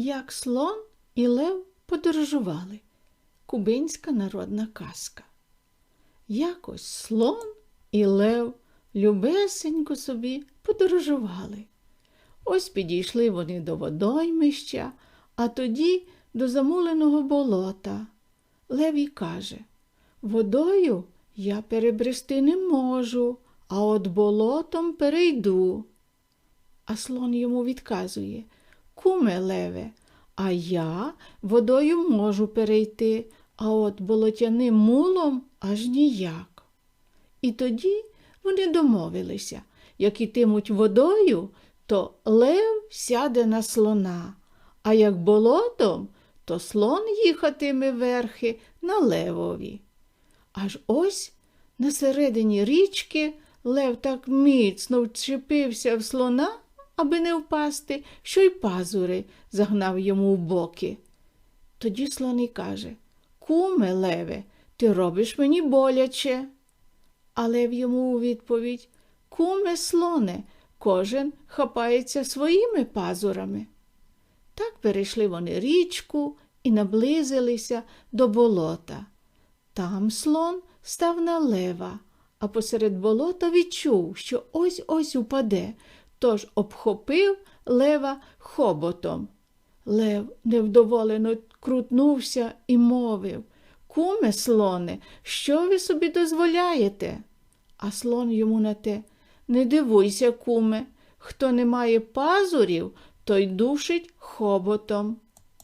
Як слон і лев подорожували. Кубинська народна казка. Якось слон і лев любесенько собі подорожували. Ось підійшли вони до водоймища, а тоді до замуленого болота. Лев і каже Водою я перебрести не можу, а от болотом перейду. А слон йому відказує Куме леве, а я водою можу перейти, а от болотяним мулом аж ніяк. І тоді вони домовилися, як ітимуть водою, то лев сяде на слона, а як болотом, то слон їхатиме верхи на левові. Аж ось на середині річки лев так міцно вчепився в слона, аби не впасти, що й пазури загнав йому в боки. Тоді слон і каже Куме, леве, ти робиш мені боляче. А лев йому у відповідь Куме, слоне, кожен хапається своїми пазурами. Так перейшли вони річку і наблизилися до болота. Там слон став на лева, а посеред болота відчув, що ось ось упаде, тож обхопив лева хоботом. Лев невдоволено крутнувся і мовив Куме, слоне, що ви собі дозволяєте? А слон йому на те Не дивуйся, куме, хто не має пазурів, той душить хоботом.